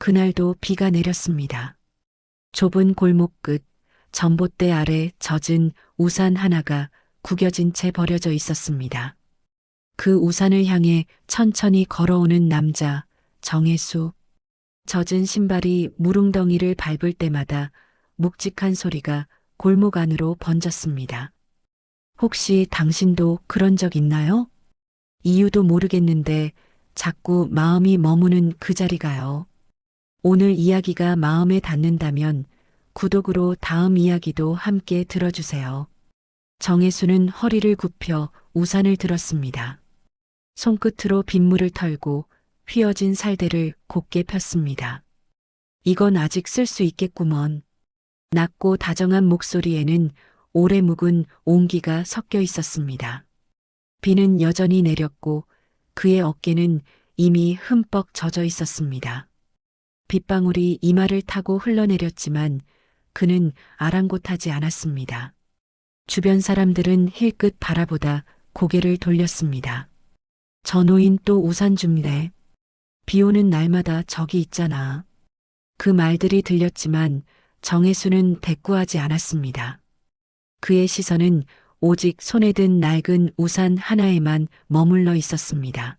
그날도 비가 내렸습니다. 좁은 골목 끝 전봇대 아래 젖은 우산 하나가 구겨진 채 버려져 있었습니다. 그 우산을 향해 천천히 걸어오는 남자, 정혜수. 젖은 신발이 무릉덩이를 밟을 때마다 묵직한 소리가 골목 안으로 번졌습니다. 혹시 당신도 그런 적 있나요? 이유도 모르겠는데 자꾸 마음이 머무는 그 자리가요. 오늘 이야기가 마음에 닿는다면 구독으로 다음 이야기도 함께 들어주세요. 정혜수는 허리를 굽혀 우산을 들었습니다. 손끝으로 빗물을 털고 휘어진 살대를 곱게 폈습니다. 이건 아직 쓸 수 있겠구먼. 낮고 다정한 목소리에는 오래 묵은 온기가 섞여 있었습니다. 비는 여전히 내렸고 그의 어깨는 이미 흠뻑 젖어 있었습니다. 빗방울이 이마를 타고 흘러내렸지만 그는 아랑곳하지 않았습니다. 주변 사람들은 힐끗 바라보다 고개를 돌렸습니다. 저 노인 또 우산 줍네. 비 오는 날마다 저기 있잖아. 그 말들이 들렸지만 정혜수는 대꾸하지 않았습니다. 그의 시선은 오직 손에 든 낡은 우산 하나에만 머물러 있었습니다.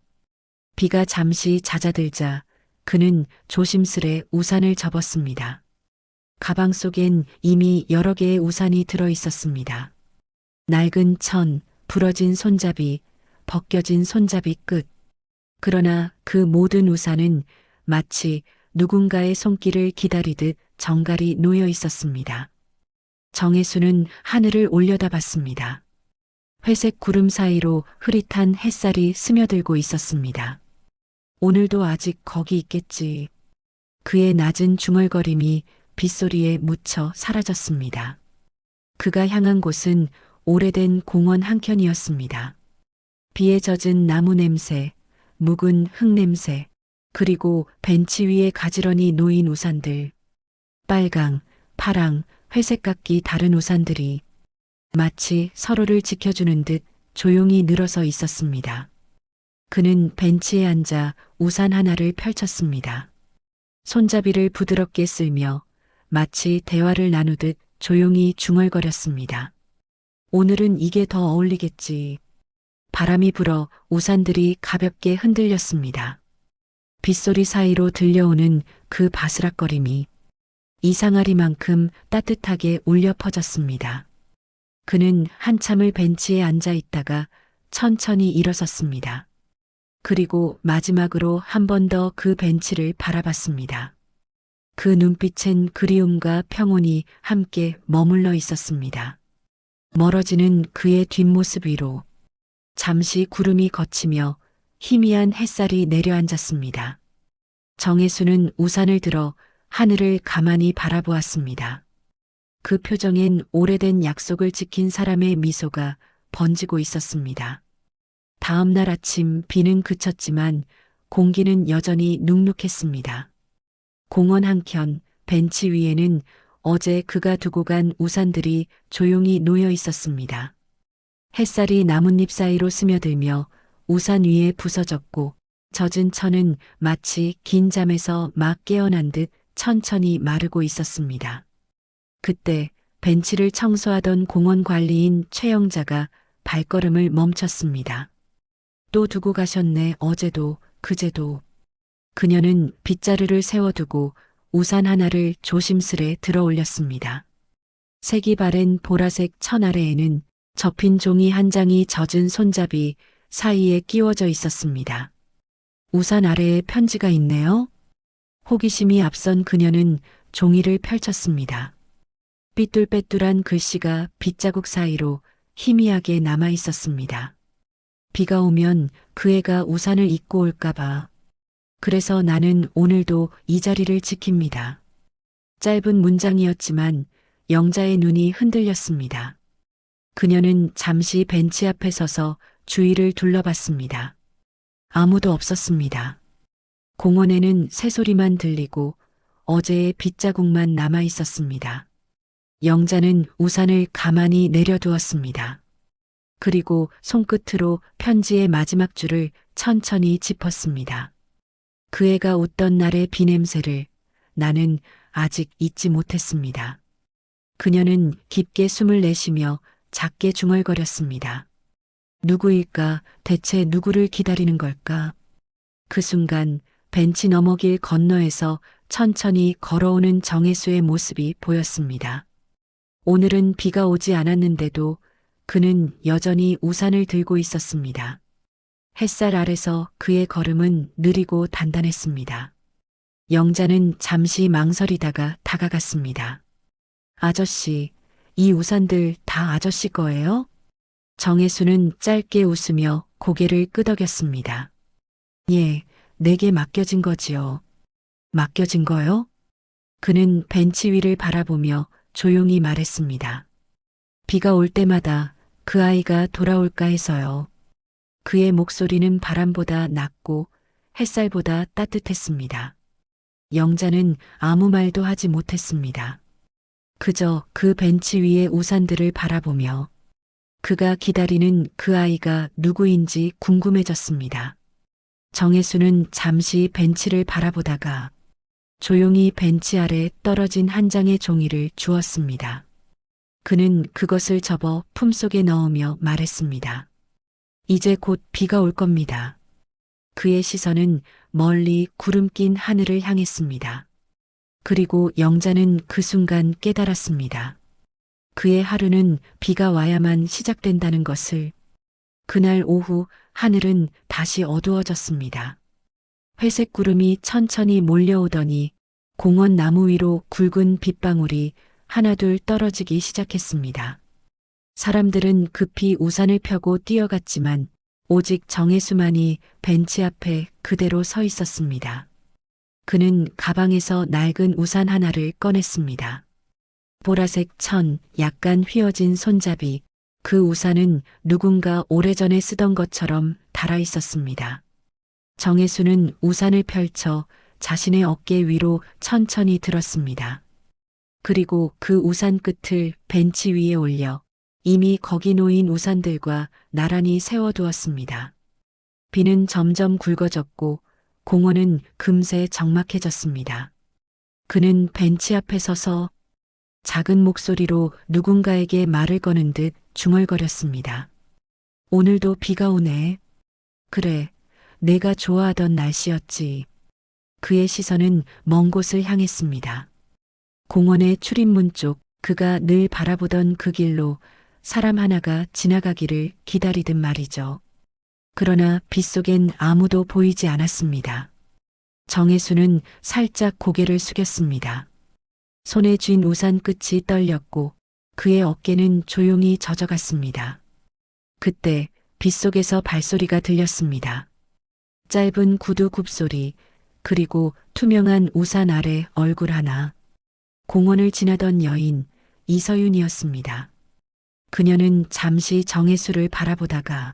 비가 잠시 잦아들자 그는 조심스레 우산을 접었습니다. 가방 속엔 이미 여러 개의 우산이 들어 있었습니다. 낡은 천, 부러진 손잡이, 벗겨진 손잡이 끝. 그러나 그 모든 우산은 마치 누군가의 손길을 기다리듯 정갈이 놓여 있었습니다. 정혜수는 하늘을 올려다 봤습니다. 회색 구름 사이로 흐릿한 햇살이 스며들고 있었습니다. 오늘도 아직 거기 있겠지. 그의 낮은 중얼거림이 빗소리에 묻혀 사라졌습니다. 그가 향한 곳은 오래된 공원 한켠이었습니다. 비에 젖은 나무 냄새, 묵은 흙 냄새, 그리고 벤치 위에 가지런히 놓인 우산들. 빨강, 파랑, 회색 각기 다른 우산들이 마치 서로를 지켜주는 듯 조용히 늘어서 있었습니다. 그는 벤치에 앉아 우산 하나를 펼쳤습니다. 손잡이를 부드럽게 쓸며 마치 대화를 나누듯 조용히 중얼거렸습니다. 오늘은 이게 더 어울리겠지. 바람이 불어 우산들이 가볍게 흔들렸습니다. 빗소리 사이로 들려오는 그 바스락거림이 이상하리만큼 따뜻하게 울려 퍼졌습니다. 그는 한참을 벤치에 앉아 있다가 천천히 일어섰습니다. 그리고 마지막으로 한 번 더 그 벤치를 바라봤습니다. 그 눈빛엔 그리움과 평온이 함께 머물러 있었습니다. 멀어지는 그의 뒷모습 위로 잠시 구름이 걷히며 희미한 햇살이 내려앉았습니다. 정혜수는 우산을 들어 하늘을 가만히 바라보았습니다. 그 표정엔 오래된 약속을 지킨 사람의 미소가 번지고 있었습니다. 다음 날 아침 비는 그쳤지만 공기는 여전히 눅눅했습니다. 공원 한켠 벤치 위에는 어제 그가 두고 간 우산들이 조용히 놓여 있었습니다. 햇살이 나뭇잎 사이로 스며들며 우산 위에 부서졌고 젖은 천은 마치 긴 잠에서 막 깨어난 듯 천천히 마르고 있었습니다. 그때 벤치를 청소하던 공원 관리인 최영자가 발걸음을 멈췄습니다. 또 두고 가셨네 어제도 그제도. 그녀는 빗자루를 세워두고 우산 하나를 조심스레 들어 올렸습니다. 색이 바랜 보라색 천 아래에는 접힌 종이 한 장이 젖은 손잡이 사이에 끼워져 있었습니다. 우산 아래에 편지가 있네요. 호기심이 앞선 그녀는 종이를 펼쳤습니다. 삐뚤빼뚤한 글씨가 빗자국 사이로 희미하게 남아 있었습니다. 비가 오면 그 애가 우산을 잊고 올까봐. 그래서 나는 오늘도 이 자리를 지킵니다. 짧은 문장이었지만 영자의 눈이 흔들렸습니다. 그녀는 잠시 벤치 앞에 서서 주위를 둘러봤습니다. 아무도 없었습니다. 공원에는 새소리만 들리고 어제의 빗자국만 남아 있었습니다. 영자는 우산을 가만히 내려두었습니다. 그리고 손끝으로 편지의 마지막 줄을 천천히 짚었습니다. 그 애가 웃던 날의 비냄새를 나는 아직 잊지 못했습니다. 그녀는 깊게 숨을 내쉬며 작게 중얼거렸습니다. 누구일까? 대체 누구를 기다리는 걸까? 그 순간 벤치 너머 길 건너에서 천천히 걸어오는 정혜수의 모습이 보였습니다. 오늘은 비가 오지 않았는데도 그는 여전히 우산을 들고 있었습니다. 햇살 아래서 그의 걸음은 느리고 단단했습니다. 영자는 잠시 망설이다가 다가갔습니다. 아저씨, 이 우산들 다 아저씨 거예요? 정혜수는 짧게 웃으며 고개를 끄덕였습니다. 예, 내게 맡겨진 거지요. 맡겨진 거요? 그는 벤치 위를 바라보며 조용히 말했습니다. 비가 올 때마다 그 아이가 돌아올까 해서요. 그의 목소리는 바람보다 낮고 햇살보다 따뜻했습니다. 영자는 아무 말도 하지 못했습니다. 그저 그 벤치 위의 우산들을 바라보며 그가 기다리는 그 아이가 누구인지 궁금해졌습니다. 정혜수는 잠시 벤치를 바라보다가 조용히 벤치 아래 떨어진 한 장의 종이를 주었습니다. 그는 그것을 접어 품속에 넣으며 말했습니다. 이제 곧 비가 올 겁니다. 그의 시선은 멀리 구름 낀 하늘을 향했습니다. 그리고 영자는 그 순간 깨달았습니다. 그의 하루는 비가 와야만 시작된다는 것을 그날 오후 하늘은 다시 어두워졌습니다. 회색 구름이 천천히 몰려오더니 공원 나무 위로 굵은 빗방울이 하나둘 떨어지기 시작했습니다. 사람들은 급히 우산을 펴고 뛰어갔지만 오직 정혜수만이 벤치 앞에 그대로 서 있었습니다. 그는 가방에서 낡은 우산 하나를 꺼냈습니다. 보라색 천, 약간 휘어진 손잡이, 그 우산은 누군가 오래전에 쓰던 것처럼 달아 있었습니다. 정혜수는 우산을 펼쳐 자신의 어깨 위로 천천히 들었습니다. 그리고 그 우산 끝을 벤치 위에 올려 이미 거기 놓인 우산들과 나란히 세워두었습니다. 비는 점점 굵어졌고 공원은 금세 적막해졌습니다. 그는 벤치 앞에 서서 작은 목소리로 누군가에게 말을 거는 듯 중얼거렸습니다. 오늘도 비가 오네. 그래, 내가 좋아하던 날씨였지. 그의 시선은 먼 곳을 향했습니다. 공원의 출입문 쪽 그가 늘 바라보던 그 길로 사람 하나가 지나가기를 기다리듯 말이죠. 그러나 빗속엔 아무도 보이지 않았습니다. 정혜수는 살짝 고개를 숙였습니다. 손에 쥔 우산 끝이 떨렸고 그의 어깨는 조용히 젖어갔습니다. 그때 빗속에서 발소리가 들렸습니다. 짧은 구두 굽소리, 그리고 투명한 우산 아래 얼굴 하나. 공원을 지나던 여인 이서윤이었습니다. 그녀는 잠시 정혜수를 바라보다가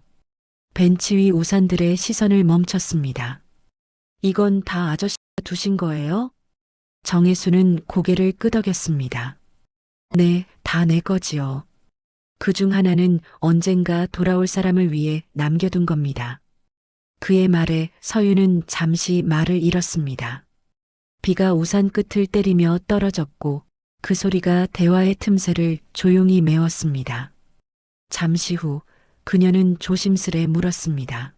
벤치 위 우산들의 시선을 멈췄습니다. 이건 다 아저씨가 두신 거예요? 정혜수는 고개를 끄덕였습니다. 네, 다 내 거지요. 그 중 하나는 언젠가 돌아올 사람을 위해 남겨둔 겁니다. 그의 말에 서윤은 잠시 말을 잃었습니다. 비가 우산 끝을 때리며 떨어졌고 그 소리가 대화의 틈새를 조용히 메웠습니다. 잠시 후 그녀는 조심스레 물었습니다.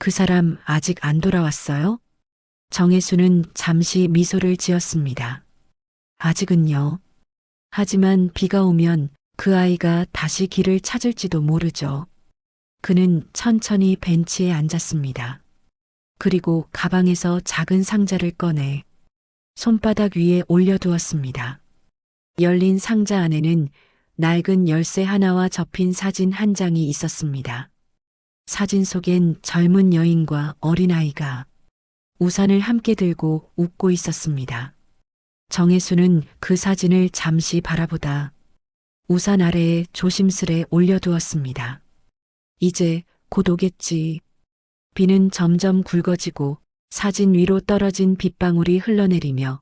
그 사람 아직 안 돌아왔어요? 정혜수는 잠시 미소를 지었습니다. 아직은요. 하지만 비가 오면 그 아이가 다시 길을 찾을지도 모르죠. 그는 천천히 벤치에 앉았습니다. 그리고 가방에서 작은 상자를 꺼내 손바닥 위에 올려두었습니다. 열린 상자 안에는 낡은 열쇠 하나와 접힌 사진 한 장이 있었습니다. 사진 속엔 젊은 여인과 어린아이가 우산을 함께 들고 웃고 있었습니다. 정혜수는 그 사진을 잠시 바라보다 우산 아래에 조심스레 올려두었습니다. 이제 곧 오겠지. 비는 점점 굵어지고 사진 위로 떨어진 빗방울이 흘러내리며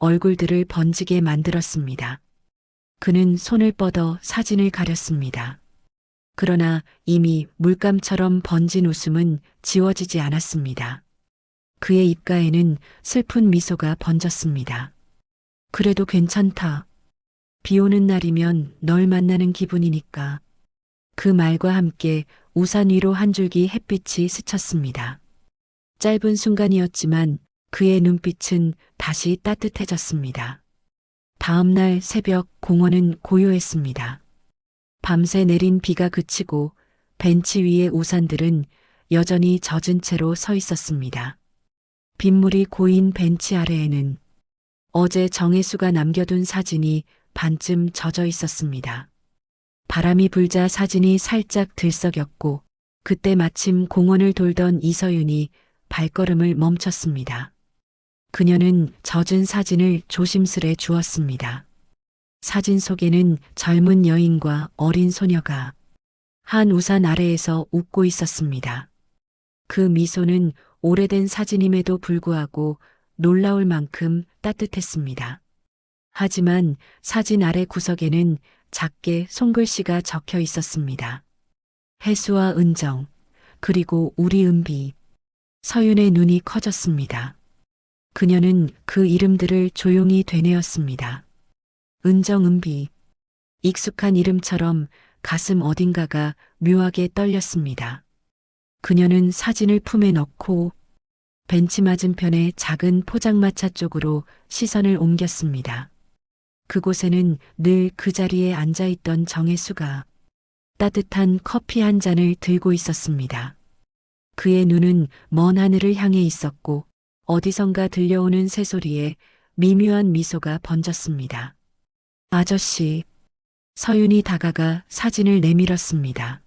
얼굴들을 번지게 만들었습니다. 그는 손을 뻗어 사진을 가렸습니다. 그러나 이미 물감처럼 번진 웃음은 지워지지 않았습니다. 그의 입가에는 슬픈 미소가 번졌습니다. 그래도 괜찮다. 비 오는 날이면 널 만나는 기분이니까. 그 말과 함께 우산 위로 한 줄기 햇빛이 스쳤습니다. 짧은 순간이었지만 그의 눈빛은 다시 따뜻해졌습니다. 다음 날 새벽 공원은 고요했습니다. 밤새 내린 비가 그치고 벤치 위의 우산들은 여전히 젖은 채로 서 있었습니다. 빗물이 고인 벤치 아래에는 어제 정혜수가 남겨둔 사진이 반쯤 젖어 있었습니다. 바람이 불자 사진이 살짝 들썩였고 그때 마침 공원을 돌던 이서윤이 발걸음을 멈췄습니다. 그녀는 젖은 사진을 조심스레 주었습니다. 사진 속에는 젊은 여인과 어린 소녀가 한 우산 아래에서 웃고 있었습니다. 그 미소는 오래된 사진임에도 불구하고 놀라울 만큼 따뜻했습니다. 하지만 사진 아래 구석에는 작게 손글씨가 적혀 있었습니다. 해수와 은정, 그리고 우리 은비. 서윤의 눈이 커졌습니다. 그녀는 그 이름들을 조용히 되뇌었습니다. 은정 은비. 익숙한 이름처럼 가슴 어딘가가 묘하게 떨렸습니다. 그녀는 사진을 품에 넣고 벤치 맞은편의 작은 포장마차 쪽으로 시선을 옮겼습니다. 그곳에는 늘 그 자리에 앉아 있던 정혜수가 따뜻한 커피 한 잔을 들고 있었습니다. 그의 눈은 먼 하늘을 향해 있었고 어디선가 들려오는 새소리에 미묘한 미소가 번졌습니다. 아저씨, 서윤이 다가가 사진을 내밀었습니다.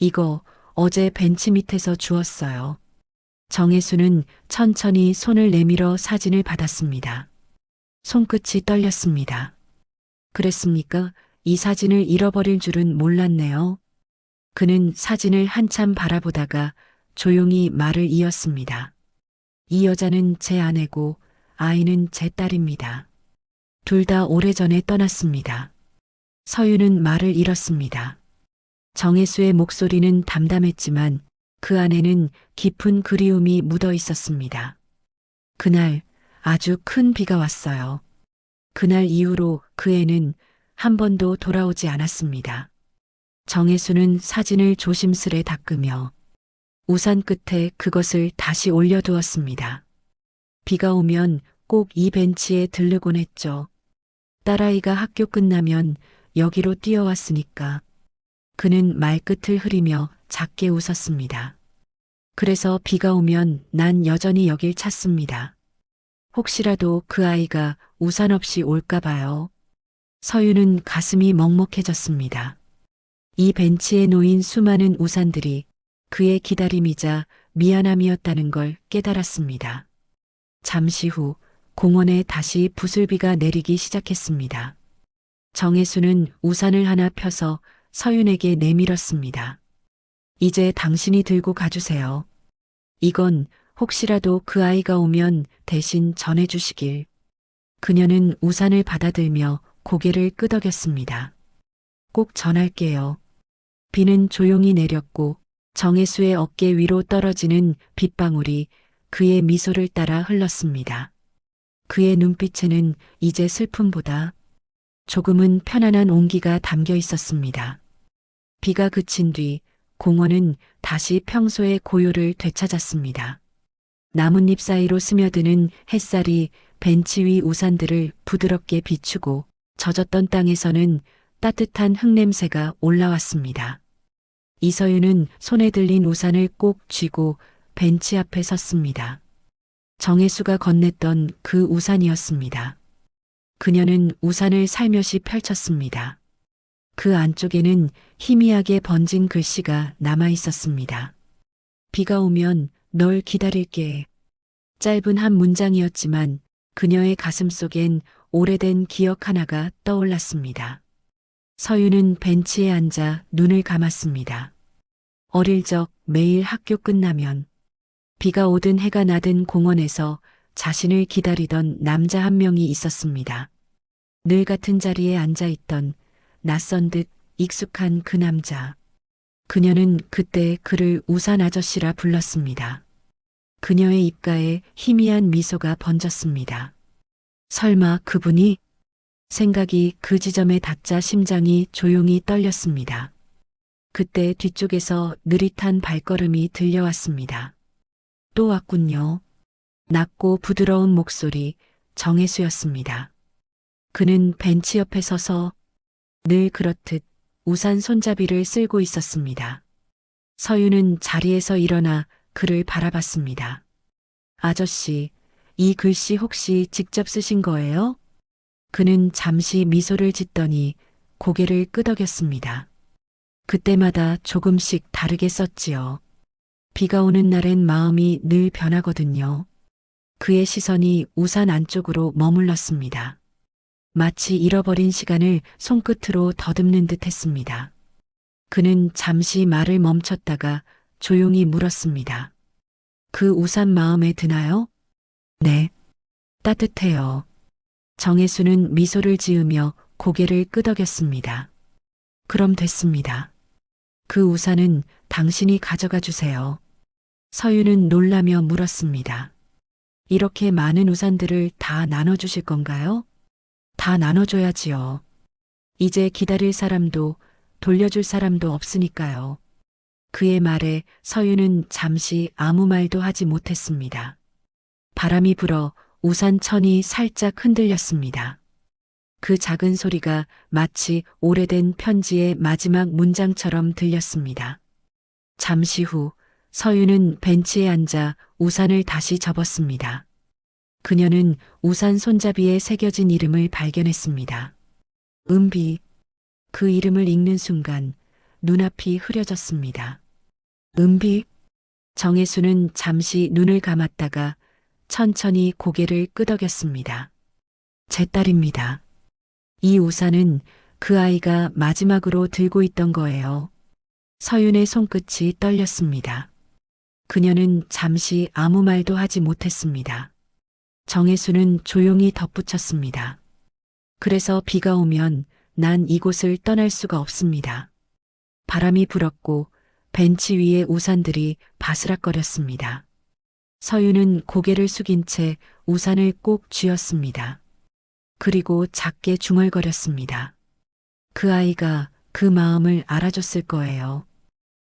이거 어제 벤치 밑에서 주었어요. 정혜수는 천천히 손을 내밀어 사진을 받았습니다. 손끝이 떨렸습니다. 그랬습니까? 이 사진을 잃어버릴 줄은 몰랐네요. 그는 사진을 한참 바라보다가 조용히 말을 이었습니다. 이 여자는 제 아내고 아이는 제 딸입니다. 둘 다 오래전에 떠났습니다. 서유는 말을 잃었습니다. 정혜수의 목소리는 담담했지만 그 안에는 깊은 그리움이 묻어 있었습니다. 그날 아주 큰 비가 왔어요. 그날 이후로 그 애는 한 번도 돌아오지 않았습니다. 정혜수는 사진을 조심스레 닦으며 우산 끝에 그것을 다시 올려두었습니다. 비가 오면 꼭 이 벤치에 들르곤 했죠. 딸아이가 학교 끝나면 여기로 뛰어왔으니까. 그는 말끝을 흐리며 작게 웃었습니다. 그래서 비가 오면 난 여전히 여길 찾습니다. 혹시라도 그 아이가 우산 없이 올까 봐요. 서유는 가슴이 먹먹해졌습니다. 이 벤치에 놓인 수많은 우산들이 그의 기다림이자 미안함이었다는 걸 깨달았습니다. 잠시 후 공원에 다시 부슬비가 내리기 시작했습니다. 정혜수는 우산을 하나 펴서 서윤에게 내밀었습니다. 이제 당신이 들고 가주세요. 이건 혹시라도 그 아이가 오면 대신 전해주시길. 그녀는 우산을 받아들며 고개를 끄덕였습니다. 꼭 전할게요. 비는 조용히 내렸고 정혜수의 어깨 위로 떨어지는 빗방울이 그의 미소를 따라 흘렀습니다. 그의 눈빛에는 이제 슬픔보다 조금은 편안한 온기가 담겨 있었습니다. 비가 그친 뒤 공원은 다시 평소의 고요를 되찾았습니다. 나뭇잎 사이로 스며드는 햇살이 벤치 위 우산들을 부드럽게 비추고 젖었던 땅에서는 따뜻한 흙냄새가 올라왔습니다. 이서윤은 손에 들린 우산을 꼭 쥐고 벤치 앞에 섰습니다. 정혜수가 건넸던 그 우산이었습니다. 그녀는 우산을 살며시 펼쳤습니다. 그 안쪽에는 희미하게 번진 글씨가 남아 있었습니다. 비가 오면 널 기다릴게. 짧은 한 문장이었지만 그녀의 가슴 속엔 오래된 기억 하나가 떠올랐습니다. 서유는 벤치에 앉아 눈을 감았습니다. 어릴 적 매일 학교 끝나면 비가 오든 해가 나든 공원에서 자신을 기다리던 남자 한 명이 있었습니다. 늘 같은 자리에 앉아 있던 낯선 듯 익숙한 그 남자. 그녀는 그때 그를 우산 아저씨라 불렀습니다. 그녀의 입가에 희미한 미소가 번졌습니다. 설마 그분이 생각이 그 지점에 닿자 심장이 조용히 떨렸습니다. 그때 뒤쪽에서 느릿한 발걸음이 들려왔습니다. 또 왔군요. 낮고 부드러운 목소리 정혜수였습니다. 그는 벤치 옆에 서서 늘 그렇듯 우산 손잡이를 쓸고 있었습니다. 서유는 자리에서 일어나 그를 바라봤습니다. 아저씨, 이 글씨 혹시 직접 쓰신 거예요? 그는 잠시 미소를 짓더니 고개를 끄덕였습니다. 그때마다 조금씩 다르게 썼지요. 비가 오는 날엔 마음이 늘 변하거든요. 그의 시선이 우산 안쪽으로 머물렀습니다. 마치 잃어버린 시간을 손끝으로 더듬는 듯 했습니다. 그는 잠시 말을 멈췄다가 조용히 물었습니다. 그 우산 마음에 드나요? 네. 따뜻해요. 정혜수는 미소를 지으며 고개를 끄덕였습니다. 그럼 됐습니다. 그 우산은 당신이 가져가 주세요. 서유는 놀라며 물었습니다. 이렇게 많은 우산들을 다 나눠주실 건가요? 다 나눠줘야지요. 이제 기다릴 사람도 돌려줄 사람도 없으니까요. 그의 말에 서유는 잠시 아무 말도 하지 못했습니다. 바람이 불어 우산 천이 살짝 흔들렸습니다. 그 작은 소리가 마치 오래된 편지의 마지막 문장처럼 들렸습니다. 잠시 후 서유는 벤치에 앉아 우산을 다시 접었습니다. 그녀는 우산 손잡이에 새겨진 이름을 발견했습니다. 은비. 그 이름을 읽는 순간 눈앞이 흐려졌습니다. 은비. 정혜수는 잠시 눈을 감았다가 천천히 고개를 끄덕였습니다. 제 딸입니다. 이 우산은 그 아이가 마지막으로 들고 있던 거예요. 서윤의 손끝이 떨렸습니다. 그녀는 잠시 아무 말도 하지 못했습니다. 정혜수는 조용히 덧붙였습니다. 그래서 비가 오면 난 이곳을 떠날 수가 없습니다. 바람이 불었고 벤치 위에 우산들이 바스락거렸습니다. 서유는 고개를 숙인 채 우산을 꼭 쥐었습니다. 그리고 작게 중얼거렸습니다. 그 아이가 그 마음을 알아줬을 거예요.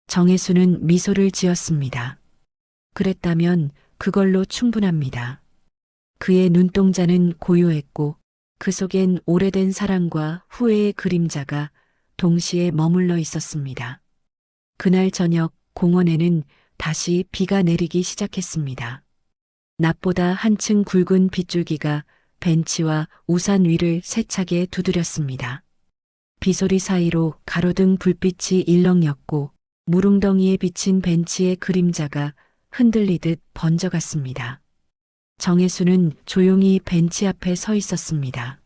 정혜수는 미소를 지었습니다. 그랬다면 그걸로 충분합니다. 그의 눈동자는 고요했고 그 속엔 오래된 사랑과 후회의 그림자가 동시에 머물러 있었습니다. 그날 저녁 공원에는 다시 비가 내리기 시작했습니다. 낮보다 한층 굵은 빗줄기가 벤치와 우산 위를 세차게 두드렸습니다. 비소리 사이로 가로등 불빛이 일렁였고 무릉덩이에 비친 벤치의 그림자가 흔들리듯 번져갔습니다. 정혜수는 조용히 벤치 앞에 서 있었습니다.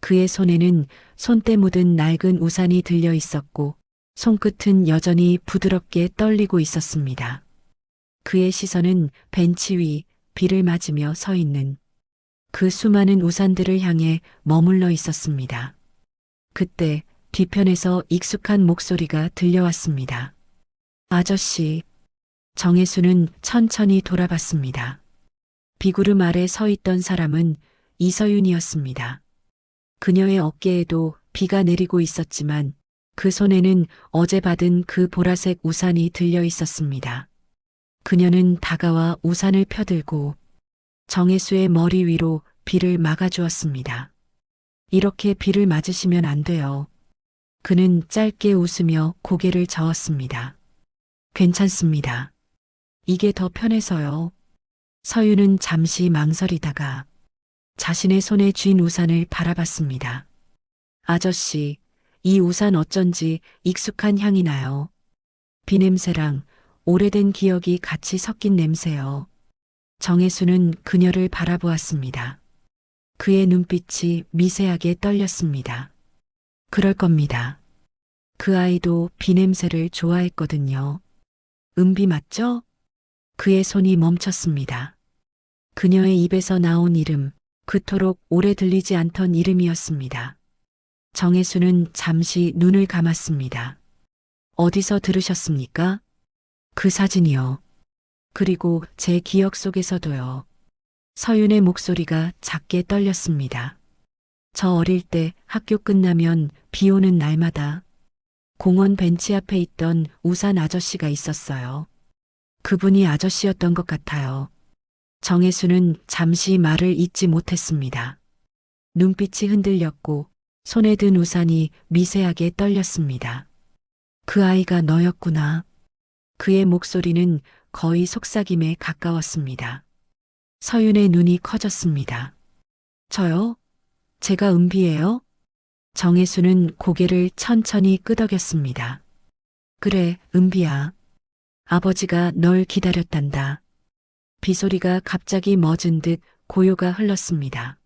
그의 손에는 손때 묻은 낡은 우산이 들려 있었고 손끝은 여전히 부드럽게 떨리고 있었습니다. 그의 시선은 벤치 위 비를 맞으며 서 있는 그 수많은 우산들을 향해 머물러 있었습니다. 그때 뒤편에서 익숙한 목소리가 들려왔습니다. 아저씨, 정혜수는 천천히 돌아봤습니다. 비구름 아래 서 있던 사람은 이서윤이었습니다. 그녀의 어깨에도 비가 내리고 있었지만 그 손에는 어제 받은 그 보라색 우산이 들려 있었습니다. 그녀는 다가와 우산을 펴들고 정혜수의 머리 위로 비를 막아주었습니다. 이렇게 비를 맞으시면 안 돼요. 그는 짧게 웃으며 고개를 저었습니다. 괜찮습니다. 이게 더 편해서요. 서유는 잠시 망설이다가 자신의 손에 쥔 우산을 바라봤습니다. 아저씨, 이 우산 어쩐지 익숙한 향이 나요. 비 냄새랑 오래된 기억이 같이 섞인 냄새요. 정혜수는 그녀를 바라보았습니다. 그의 눈빛이 미세하게 떨렸습니다. 그럴 겁니다. 그 아이도 비 냄새를 좋아했거든요. 은비 맞죠? 그의 손이 멈췄습니다. 그녀의 입에서 나온 이름, 그토록 오래 들리지 않던 이름이었습니다. 정혜수는 잠시 눈을 감았습니다. 어디서 들으셨습니까? 그 사진이요. 그리고 제 기억 속에서도요. 서윤의 목소리가 작게 떨렸습니다. 저 어릴 때 학교 끝나면 비 오는 날마다 공원 벤치 앞에 있던 우산 아저씨가 있었어요. 그분이 아저씨였던 것 같아요. 정혜수는 잠시 말을 잇지 못했습니다. 눈빛이 흔들렸고 손에 든 우산이 미세하게 떨렸습니다. 그 아이가 너였구나. 그의 목소리는 거의 속삭임에 가까웠습니다. 서윤의 눈이 커졌습니다. 저요? 제가 은비예요? 정혜수는 고개를 천천히 끄덕였습니다. 그래, 은비야. 아버지가 널 기다렸단다. 비소리가 갑자기 멎은 듯 고요가 흘렀습니다.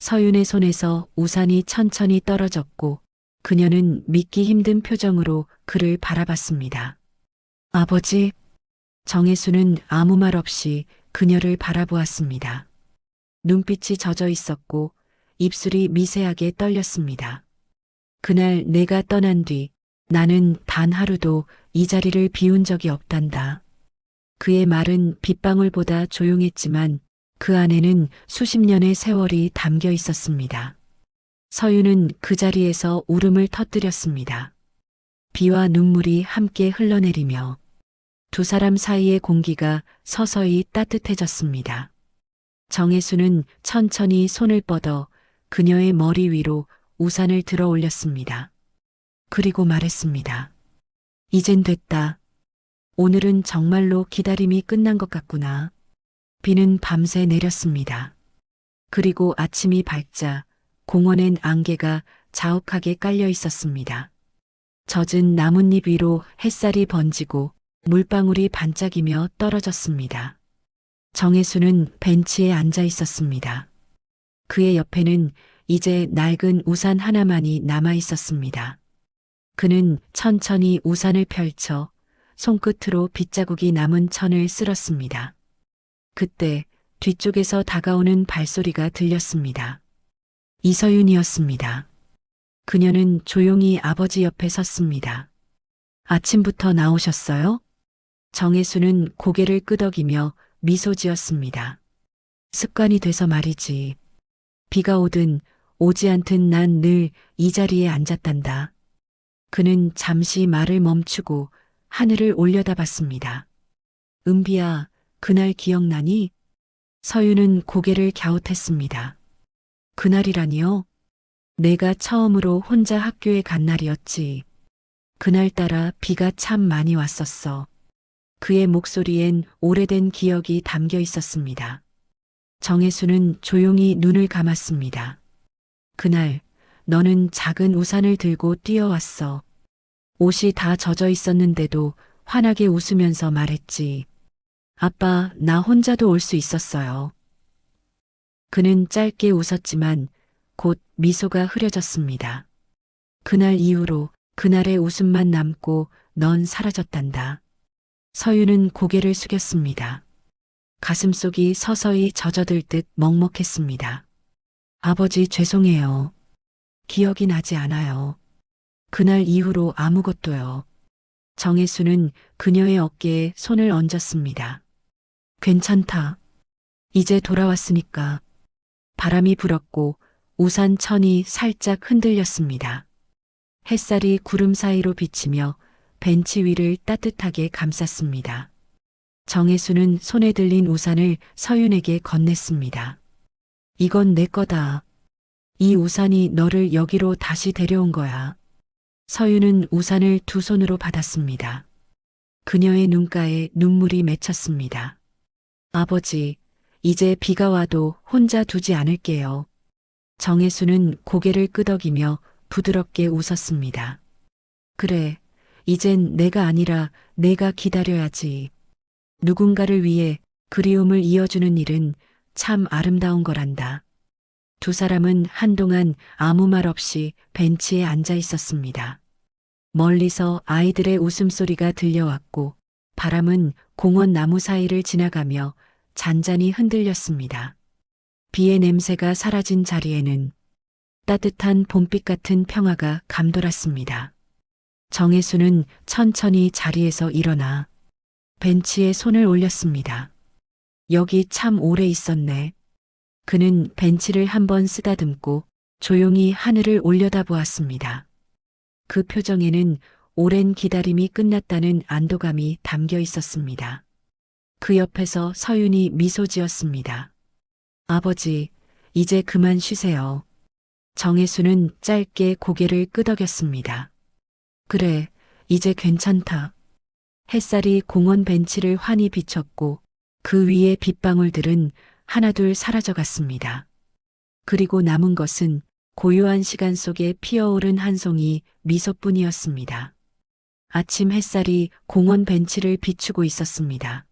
서윤의 손에서 우산이 천천히 떨어졌고 그녀는 믿기 힘든 표정으로 그를 바라봤습니다. 아버지, 정혜수는 아무 말 없이 그녀를 바라보았습니다. 눈빛이 젖어 있었고 입술이 미세하게 떨렸습니다. 그날 내가 떠난 뒤 나는 단 하루도 이 자리를 비운 적이 없단다. 그의 말은 빗방울보다 조용했지만 그 안에는 수십 년의 세월이 담겨 있었습니다. 서유는 그 자리에서 울음을 터뜨렸습니다. 비와 눈물이 함께 흘러내리며 두 사람 사이의 공기가 서서히 따뜻해졌습니다. 정혜수는 천천히 손을 뻗어 그녀의 머리 위로 우산을 들어 올렸습니다. 그리고 말했습니다. 이젠 됐다. 오늘은 정말로 기다림이 끝난 것 같구나. 비는 밤새 내렸습니다. 그리고 아침이 밝자 공원엔 안개가 자욱하게 깔려 있었습니다. 젖은 나뭇잎 위로 햇살이 번지고 물방울이 반짝이며 떨어졌습니다. 정혜수는 벤치에 앉아 있었습니다. 그의 옆에는 이제 낡은 우산 하나만이 남아 있었습니다. 그는 천천히 우산을 펼쳐 손끝으로 빗자국이 남은 천을 쓸었습니다. 그때 뒤쪽에서 다가오는 발소리가 들렸습니다. 이서윤이었습니다. 그녀는 조용히 아버지 옆에 섰습니다. 아침부터 나오셨어요? 정혜수는 고개를 끄덕이며 미소 지었습니다. 습관이 돼서 말이지. 비가 오든 오지 않든 난 늘 이 자리에 앉았단다. 그는 잠시 말을 멈추고 하늘을 올려다봤습니다. 은비야, 그날 기억나니? 서유는 고개를 갸웃했습니다. 그날이라니요? 내가 처음으로 혼자 학교에 간 날이었지. 그날따라 비가 참 많이 왔었어. 그의 목소리엔 오래된 기억이 담겨 있었습니다. 정혜수는 조용히 눈을 감았습니다. 그날 너는 작은 우산을 들고 뛰어왔어. 옷이 다 젖어 있었는데도 환하게 웃으면서 말했지. 아빠, 나 혼자도 올 수 있었어요. 그는 짧게 웃었지만 곧 미소가 흐려졌습니다. 그날 이후로 그날의 웃음만 남고 넌 사라졌단다. 서유는 고개를 숙였습니다. 가슴속이 서서히 젖어들 듯 먹먹했습니다. 아버지 죄송해요. 기억이 나지 않아요. 그날 이후로 아무것도요. 정혜수는 그녀의 어깨에 손을 얹었습니다. 괜찮다. 이제 돌아왔으니까. 바람이 불었고 우산 천이 살짝 흔들렸습니다. 햇살이 구름 사이로 비치며 벤치 위를 따뜻하게 감쌌습니다. 정혜수는 손에 들린 우산을 서윤에게 건넸습니다. 이건 내 거다. 이 우산이 너를 여기로 다시 데려온 거야. 서윤은 우산을 두 손으로 받았습니다. 그녀의 눈가에 눈물이 맺혔습니다. 아버지, 이제 비가 와도 혼자 두지 않을게요. 정혜수는 고개를 끄덕이며 부드럽게 웃었습니다. 그래, 이젠 내가 아니라 내가 기다려야지. 누군가를 위해 그리움을 이어주는 일은 참 아름다운 거란다. 두 사람은 한동안 아무 말 없이 벤치에 앉아 있었습니다. 멀리서 아이들의 웃음소리가 들려왔고 바람은 공원 나무 사이를 지나가며 잔잔히 흔들렸습니다. 비의 냄새가 사라진 자리에는 따뜻한 봄빛 같은 평화가 감돌았습니다. 정혜수는 천천히 자리에서 일어나 벤치에 손을 올렸습니다. 여기 참 오래 있었네. 그는 벤치를 한번 쓰다듬고 조용히 하늘을 올려다보았습니다. 그 표정에는 오랜 기다림이 끝났다는 안도감이 담겨 있었습니다. 그 옆에서 서윤이 미소 지었습니다. 아버지, 이제 그만 쉬세요. 정혜수는 짧게 고개를 끄덕였습니다. 그래, 이제 괜찮다. 햇살이 공원 벤치를 환히 비췄고 그 위에 빗방울들은 하나둘 사라져 갔습니다. 그리고 남은 것은 고요한 시간 속에 피어오른 한 송이 미소뿐이었습니다. 아침 햇살이 공원 벤치를 비추고 있었습니다.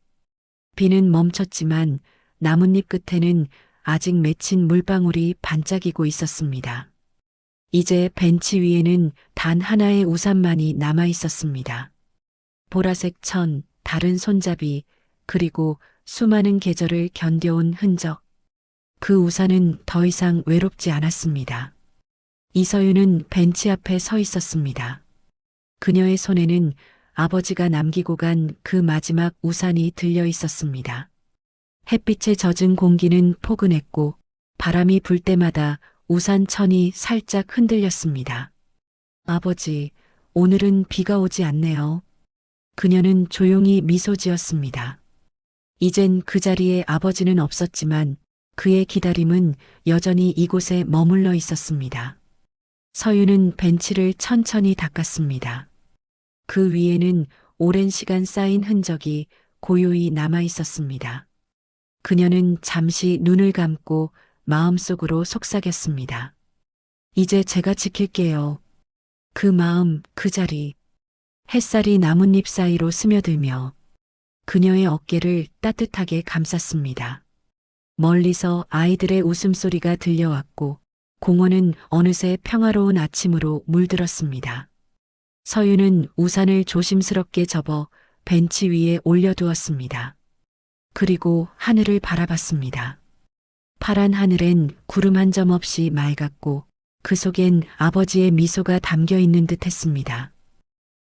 비는 멈췄지만 나뭇잎 끝에는 아직 맺힌 물방울이 반짝이고 있었습니다. 이제 벤치 위에는 단 하나의 우산만이 남아 있었습니다. 보라색 천, 다른 손잡이, 그리고 수많은 계절을 견뎌온 흔적. 그 우산은 더 이상 외롭지 않았습니다. 이서윤은 벤치 앞에 서 있었습니다. 그녀의 손에는 아버지가 남기고 간 그 마지막 우산이 들려 있었습니다. 햇빛에 젖은 공기는 포근했고 바람이 불 때마다 우산 천이 살짝 흔들렸습니다. 아버지, 오늘은 비가 오지 않네요. 그녀는 조용히 미소 지었습니다. 이젠 그 자리에 아버지는 없었지만 그의 기다림은 여전히 이곳에 머물러 있었습니다. 서유는 벤치를 천천히 닦았습니다. 그 위에는 오랜 시간 쌓인 흔적이 고요히 남아 있었습니다. 그녀는 잠시 눈을 감고 마음속으로 속삭였습니다. 이제 제가 지킬게요. 그 마음, 그 자리. 햇살이 나뭇잎 사이로 스며들며 그녀의 어깨를 따뜻하게 감쌌습니다. 멀리서 아이들의 웃음소리가 들려왔고 공원은 어느새 평화로운 아침으로 물들었습니다. 서유는 우산을 조심스럽게 접어 벤치 위에 올려두었습니다. 그리고 하늘을 바라봤습니다. 파란 하늘엔 구름 한 점 없이 맑았고 그 속엔 아버지의 미소가 담겨 있는 듯 했습니다.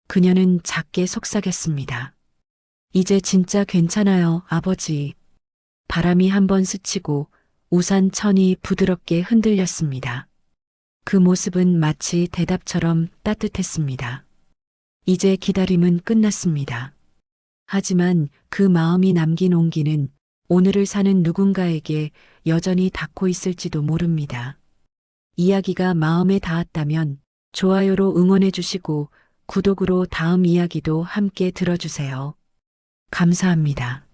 그녀는 작게 속삭였습니다. 이제 진짜 괜찮아요, 아버지. 바람이 한 번 스치고 우산 천이 부드럽게 흔들렸습니다. 그 모습은 마치 대답처럼 따뜻했습니다. 이제 기다림은 끝났습니다. 하지만 그 마음이 남긴 온기는 오늘을 사는 누군가에게 여전히 닿고 있을지도 모릅니다. 이야기가 마음에 닿았다면 좋아요로 응원해 주시고 구독으로 다음 이야기도 함께 들어주세요. 감사합니다.